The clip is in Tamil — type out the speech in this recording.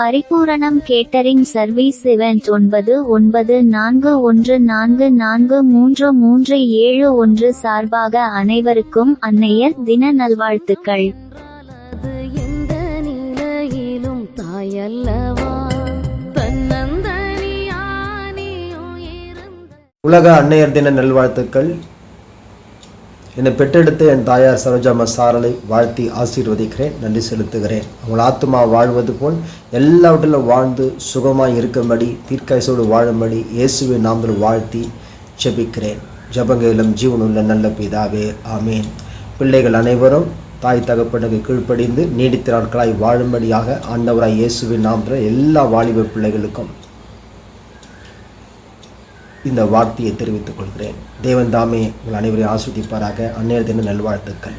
பரிபூரணம் கேட்டரிங் சர்வீஸ் இவெண்ட் ஒன்பது ஒன்பது நான்கு ஒன்று நான்கு நான்கு மூன்று மூன்று ஏழு ஒன்று சார்பாக அனைவருக்கும் அன்னையர் தின நல்வாழ்த்துக்கள். எந்த நிலையிலும் தாயல்லவா? உலக அன்னையர் தின நல்வாழ்த்துக்கள். என்னை பெற்றெடுத்த என் தாயார் சரோஜாம சாரலை வாழ்த்தி ஆசீர்வதிக்கிறேன் நன்றி செலுத்துகிறேன். அவங்கள் ஆத்மா வாழ்வது போல் எல்லாவற்றிலும் வாழ்ந்து சுகமாக இருக்கும்படி தீர்க்காயசோடு வாழும்படி இயேசுவின் நாமத்தில் வாழ்த்தி ஜெபிக்கிறேன். ஜபங்களிலும் ஜீவனுள்ள நல்ல பிதாவே ஆமேன். பிள்ளைகள் அனைவரும் தாய் தகப்பனுக்கு கீழ்ப்படிந்து நீடித்த நாட்களாய் வாழும்படியாக ஆண்டவராய் இயேசுவின் நாமத்தில் எல்லா வாலிப பிள்ளைகளுக்கும் இந்த வார்த்தையை தெரிவித்துக் கொள்கிறேன். தேவன் தாமே உங்கள் அனைவரையும் ஆஸ்வதிப்பாராக அந்நேர தின நல்வாழ்த்துக்கள்.